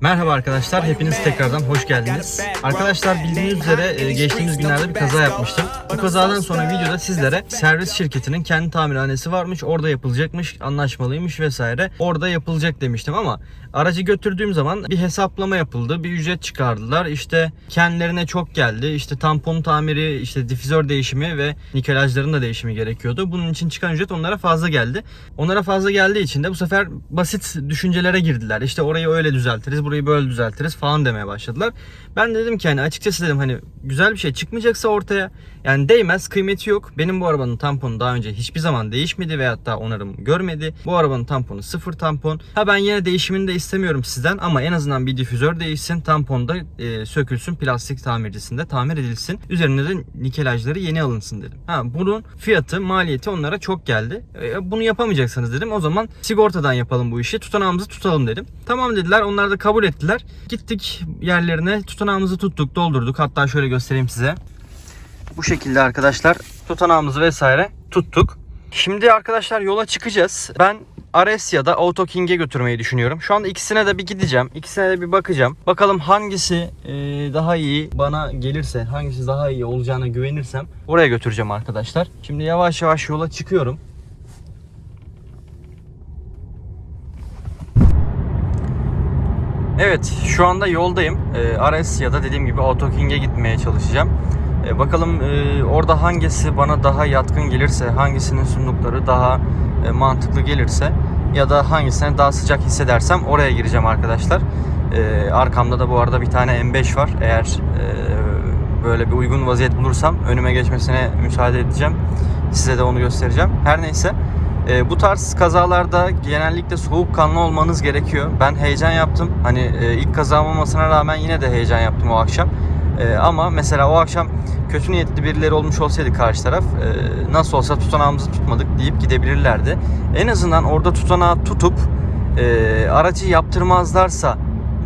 Merhaba arkadaşlar, hepiniz tekrardan hoş geldiniz. Arkadaşlar bildiğiniz üzere e, geçtiğimiz günlerde bir kaza yapmıştım. Bu kazadan sonra videoda sizlere servis şirketinin kendi tamirhanesi varmış, orada yapılacakmış, anlaşmalıymış vesaire. Orada yapılacak demiştim ama aracı götürdüğüm zaman bir hesaplama yapıldı, bir ücret çıkardılar. İşte kendilerine çok geldi, işte tampon tamiri, işte difüzör değişimi ve nikelajların da değişimi gerekiyordu. Bunun için çıkan ücret onlara fazla geldi. Onlara fazla geldiği için de bu sefer basit düşüncelere girdiler. İşte orayı öyle düzeltiriz, burayı böyle düzeltiriz falan demeye başladılar. Ben de dedim ki hani açıkçası dedim hani güzel bir şey çıkmayacaksa ortaya yani değmez kıymeti yok. Benim bu arabanın tamponu daha önce hiçbir zaman değişmedi veyahut da onarım görmedi. Bu arabanın tamponu sıfır tampon. Ha ben yine değişimini de istemiyorum sizden ama en azından bir difüzör değişsin. Tampon da e, sökülsün plastik tamircisinde tamir edilsin. Üzerine de nikelajları yeni alınsın dedim. Ha bunun fiyatı maliyeti onlara çok geldi. E, bunu yapamayacaksanız dedim o zaman sigortadan yapalım bu işi tutanağımızı tutalım dedim. Tamam dediler onlar da kabul ettiler. Gittik yerlerine tutanağımızı tuttuk doldurduk hatta şöyle göstereyim size. Bu şekilde arkadaşlar tutanağımızı vesaire tuttuk. Şimdi arkadaşlar yola çıkacağız. Ben Ares ya da AutoKing'e götürmeyi düşünüyorum. Şu anda ikisine de bir gideceğim. İkisine de bir bakacağım. Bakalım hangisi e, daha iyi bana gelirse, hangisi daha iyi olacağına güvenirsem oraya götüreceğim arkadaşlar. Şimdi yavaş yavaş yola çıkıyorum. Evet şu anda yoldayım. E, Ares ya da dediğim gibi AutoKing'e gitmeye çalışacağım. E, bakalım e, orada hangisi bana daha yatkın gelirse, hangisinin sundukları daha e, mantıklı gelirse ya da hangisine daha sıcak hissedersem oraya gireceğim arkadaşlar. E, arkamda da bu arada bir tane M5 var. Eğer e, böyle bir uygun vaziyet bulursam önüme geçmesine müsaade edeceğim. Size de onu göstereceğim. Her neyse. E, bu tarz kazalarda genellikle soğukkanlı olmanız gerekiyor. Ben heyecan yaptım. Hani e, ilk kazam olmasına rağmen yine de heyecan yaptım o akşam. E, ama mesela o akşam kötü niyetli birileri olmuş olsaydı karşı taraf e, nasıl olsa tutanağımızı tutmadık deyip gidebilirlerdi. En azından orada tutanağı tutup e, aracı yaptırmazlarsa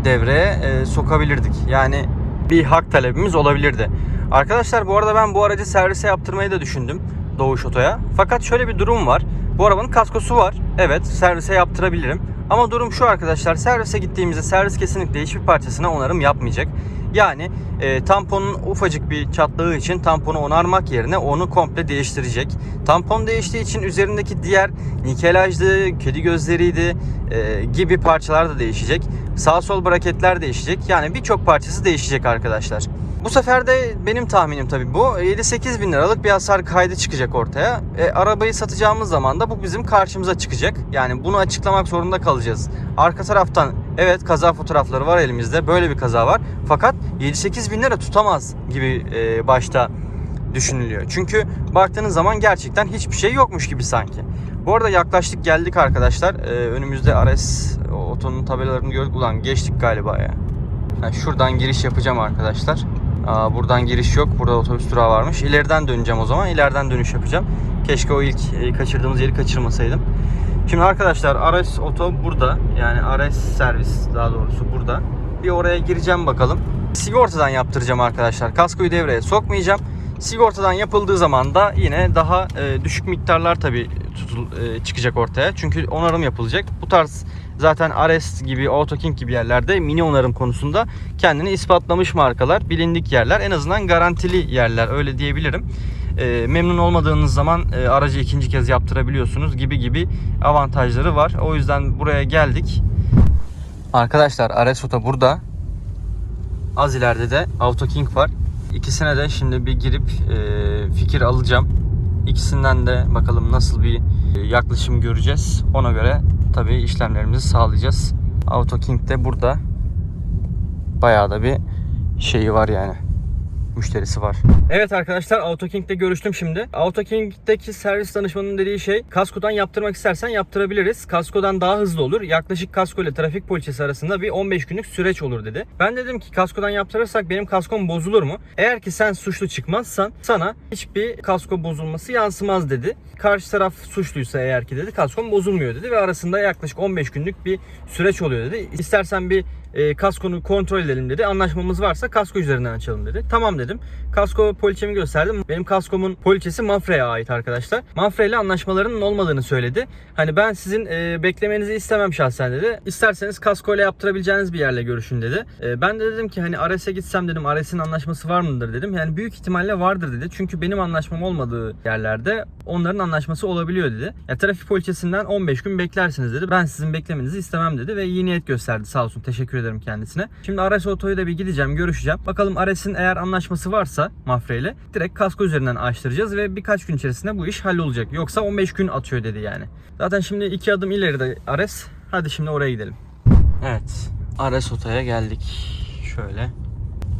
devreye e, sokabilirdik. Yani bir hak talebimiz olabilirdi. Arkadaşlar bu arada ben bu aracı servise yaptırmayı da düşündüm Doğuş Oto'ya. Fakat şöyle bir durum var. Bu arabanın kaskosu var. Evet servise yaptırabilirim. Ama durum şu arkadaşlar servise gittiğimizde servis kesinlikle hiçbir parçasına onarım yapmayacak. Yani e, tamponun ufacık bir çatlığı için tamponu onarmak yerine onu komple değiştirecek. Tampon değiştiği için üzerindeki diğer nikelajdı, kedi gözleriydi e, gibi parçalar da değişecek. Sağ sol braketler değişecek. Yani birçok parçası değişecek arkadaşlar. Bu sefer de benim tahminim tabii bu. 7-8 bin liralık bir hasar kaydı çıkacak ortaya. E, arabayı satacağımız zaman da bu bizim karşımıza çıkacak. Yani bunu açıklamak zorunda kalacağız. Arka taraftan evet kaza fotoğrafları var elimizde. Böyle bir kaza var. Fakat 7-8 bin lira tutamaz gibi e, başta düşünülüyor. Çünkü baktığınız zaman gerçekten hiçbir şey yokmuş gibi sanki. Bu arada yaklaştık geldik arkadaşlar. Ee, önümüzde Ares otonun tabelalarını gördük. Ulan geçtik galiba ya. Yani şuradan giriş yapacağım arkadaşlar. Aa, buradan giriş yok. Burada otobüs durağı varmış. İleriden döneceğim o zaman. İleriden dönüş yapacağım. Keşke o ilk e, kaçırdığımız yeri kaçırmasaydım. Şimdi arkadaşlar Ares Oto burada. Yani Ares servis daha doğrusu burada. Bir oraya gireceğim bakalım. Sigortadan yaptıracağım arkadaşlar. Kaskoyu devreye sokmayacağım. Sigortadan yapıldığı zaman da yine daha e, düşük miktarlar tabii tutul, e, çıkacak ortaya. Çünkü onarım yapılacak. Bu tarz zaten Ares gibi, AutoKing gibi yerlerde mini onarım konusunda kendini ispatlamış markalar, bilindik yerler. En azından garantili yerler öyle diyebilirim. E, memnun olmadığınız zaman e, aracı ikinci kez yaptırabiliyorsunuz gibi gibi avantajları var. O yüzden buraya geldik. Arkadaşlar Ares Oto burada. Az ileride de AutoKing var. İkisine de şimdi bir girip e, fikir alacağım. İkisinden de bakalım nasıl bir e, yaklaşım göreceğiz. Ona göre tabii işlemlerimizi sağlayacağız. AutoKing de burada. Bayağı da bir şeyi var yani. Müşterisi var. Evet arkadaşlar AutoKing'de görüştüm şimdi. AutoKing'deki servis danışmanının dediği şey kaskodan yaptırmak istersen yaptırabiliriz. Kaskodan daha hızlı olur. Yaklaşık kasko ile trafik poliçesi arasında bir 15 günlük süreç olur dedi. Ben dedim ki kaskodan yaptırırsak benim kaskom bozulur mu? Eğer ki sen suçlu çıkmazsan sana hiçbir kasko bozulması yansımaz dedi. Karşı taraf suçluysa eğer ki dedi kaskom bozulmuyor dedi ve arasında yaklaşık 15 günlük bir süreç oluyor dedi. İstersen bir E, kaskonu kontrol edelim dedi. Anlaşmamız varsa kasko üzerinden açalım dedi. Tamam dedim. Kasko poliçemi gösterdim. Benim kaskomun poliçesi Mafre'ye ait arkadaşlar. Mafre ile anlaşmalarının olmadığını söyledi. Hani ben sizin e, beklemenizi istemem şahsen dedi. İsterseniz kasko ile yaptırabileceğiniz bir yerle görüşün dedi. E, ben de dedim ki hani Ares'e gitsem dedim Ares'in anlaşması var mıdır dedim. Yani büyük ihtimalle vardır dedi. Çünkü benim anlaşmam olmadığı yerlerde onların anlaşması olabiliyor dedi. Ya trafik poliçesinden 15 gün beklersiniz dedi. Ben sizin beklemenizi istemem dedi ve iyi niyet gösterdi sağ olsun. Teşekkür ederim kendisine. Şimdi Ares Oto'ya da bir gideceğim, görüşeceğim. Bakalım Ares'in eğer anlaşması varsa Mafre ile direkt kasko üzerinden açtıracağız ve birkaç gün içerisinde bu iş hallolacak. Yoksa 15 gün atıyor dedi yani. Zaten şimdi iki adım ileride Ares. Hadi şimdi oraya gidelim. Evet. Ares Oto'ya geldik. Şöyle.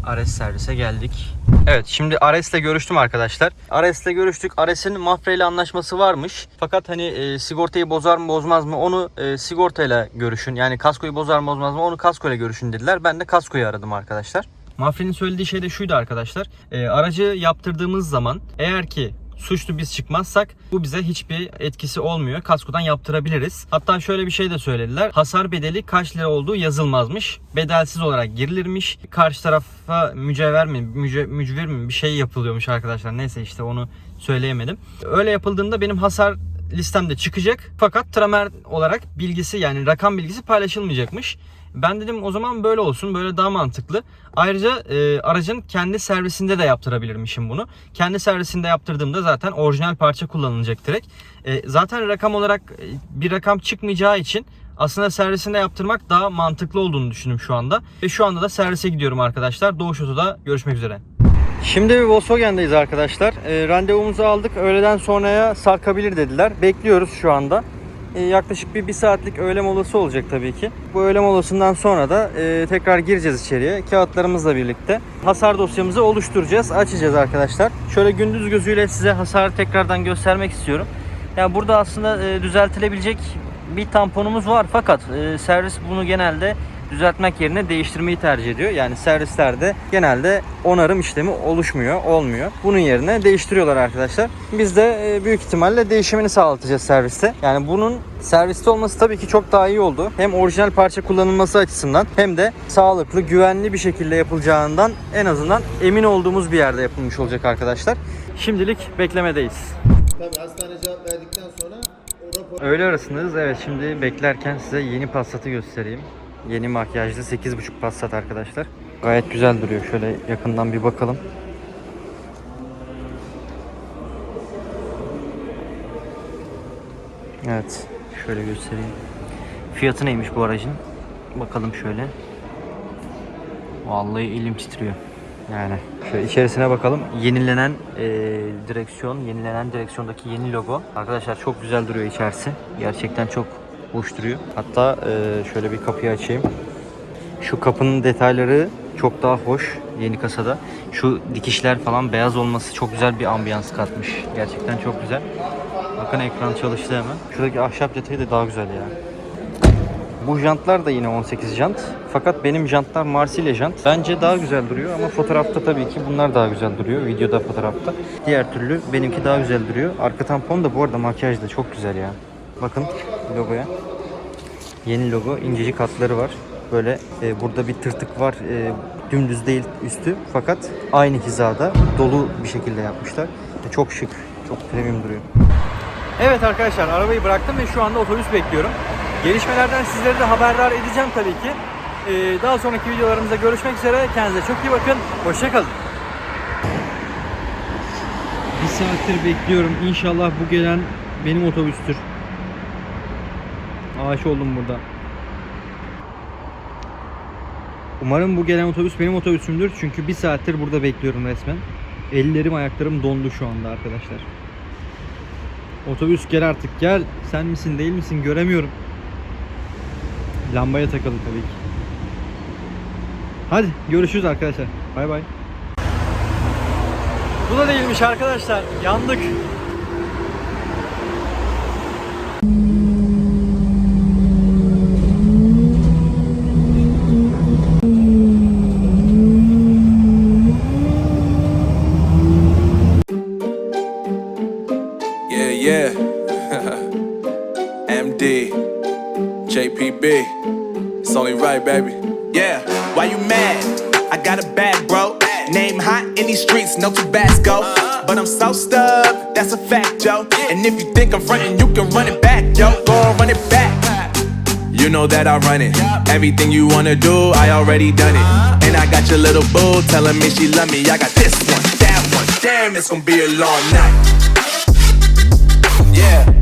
Ares servise geldik. Evet şimdi Ares'le görüştüm arkadaşlar. Ares'le görüştük. Ares'in Mafre ile anlaşması varmış. Fakat hani e, sigortayı bozar mı bozmaz mı onu e, sigortayla görüşün. Yani kaskoyu bozar mı bozmaz mı onu kaskoyla görüşün dediler. Ben de kaskoyu aradım arkadaşlar. Mafre'nin söylediği şey de şuydu arkadaşlar. E, aracı yaptırdığımız zaman eğer ki suçlu biz çıkmazsak bu bize hiçbir etkisi olmuyor. Kaskodan yaptırabiliriz. Hatta şöyle bir şey de söylediler. Hasar bedeli kaç lira olduğu yazılmazmış. Bedelsiz olarak girilirmiş. Karşı tarafa mücevher mi, müce, mücvir mi bir şey yapılıyormuş arkadaşlar. Neyse işte onu söyleyemedim. Öyle yapıldığında benim hasar listemde çıkacak. Fakat tramer olarak bilgisi yani rakam bilgisi paylaşılmayacakmış. Ben dedim o zaman böyle olsun. Böyle daha mantıklı. Ayrıca e, aracın kendi servisinde de yaptırabilirmişim bunu. Kendi servisinde yaptırdığımda zaten orijinal parça kullanılacak direkt. E, zaten rakam olarak e, bir rakam çıkmayacağı için aslında servisinde yaptırmak daha mantıklı olduğunu düşündüm şu anda. Ve şu anda da servise gidiyorum arkadaşlar. Doğuş Oto'da görüşmek üzere. Şimdi Volkswagen'deyiz arkadaşlar. E, randevumuzu aldık. Öğleden sonraya sarkabilir dediler. Bekliyoruz şu anda. E, yaklaşık bir, bir saatlik öğle molası olacak tabii ki. Bu öğle molasından sonra da e, tekrar gireceğiz içeriye. Kağıtlarımızla birlikte. Hasar dosyamızı oluşturacağız. Açacağız arkadaşlar. Şöyle gündüz gözüyle size hasarı tekrardan göstermek istiyorum. Yani burada aslında e, düzeltilebilecek bir tamponumuz var. Fakat e, servis bunu genelde düzeltmek yerine değiştirmeyi tercih ediyor. Yani servislerde genelde onarım işlemi oluşmuyor, olmuyor. Bunun yerine değiştiriyorlar arkadaşlar. Biz de e, büyük ihtimalle değişimini sağlatacağız serviste. Yani bunun serviste olması tabii ki çok daha iyi oldu. Hem orijinal parça kullanılması açısından hem de sağlıklı, güvenli bir şekilde yapılacağından en azından emin olduğumuz bir yerde yapılmış olacak arkadaşlar. Şimdilik beklemedeyiz. Tabii hastane cevap verdikten sonra Öğle arasındayız. Evet şimdi beklerken size yeni Passat'ı göstereyim. Yeni makyajlı 8.5 Passat arkadaşlar. Gayet güzel duruyor. Şöyle yakından bir bakalım. Evet. Şöyle göstereyim. Fiyatı neymiş bu aracın? Bakalım şöyle. Vallahi elim titriyor. Yani şöyle içerisine bakalım. Yenilenen e, direksiyon, yenilenen direksiyondaki yeni logo. Arkadaşlar çok güzel duruyor içerisi. Gerçekten çok hoş duruyor. Hatta e, şöyle bir kapıyı açayım. Şu kapının detayları çok daha hoş yeni kasada. Şu dikişler falan beyaz olması çok güzel bir ambiyans katmış. Gerçekten çok güzel. Bakın ekran çalıştı hemen. Şuradaki ahşap detayı da daha güzel ya. Bu jantlar da yine 18 jant. Fakat benim jantlar Marsilya jant. Bence daha güzel duruyor ama fotoğrafta tabii ki bunlar daha güzel duruyor. Videoda fotoğrafta. Diğer türlü benimki daha güzel duruyor. Arka tampon da bu arada makyaj da çok güzel ya. Bakın logoya. Yeni logo. incecik hatları var. Böyle e, burada bir tırtık var. E, dümdüz değil üstü. Fakat aynı hizada dolu bir şekilde yapmışlar. E, çok şık. Çok premium duruyor. Evet arkadaşlar arabayı bıraktım ve şu anda otobüs bekliyorum. Gelişmelerden sizleri de haberdar edeceğim tabii ki. Ee, daha sonraki videolarımızda görüşmek üzere. Kendinize çok iyi bakın. Hoşçakalın. Bir saattir bekliyorum. İnşallah bu gelen benim otobüstür. Ağaç oldum burada. Umarım bu gelen otobüs benim otobüsümdür. Çünkü bir saattir burada bekliyorum resmen. Ellerim ayaklarım dondu şu anda arkadaşlar. Otobüs gel artık gel. Sen misin değil misin göremiyorum. Lambaya takılı tabii ki. Hadi görüşürüz arkadaşlar. Bay bay. Bu da değilmiş arkadaşlar. Yandık. big. It's only right, baby. Yeah, why you mad? I got a bad bro. Name hot in these streets, no Tabasco. But I'm so stubbed, that's a fact, yo. And if you think I'm frontin', you can run it back, yo. Go on, run it back. You know that I run it. Everything you wanna do, I already done it. And I got your little boo telling me she love me. I got this one, that one. Damn, it's gonna be a long night. Yeah.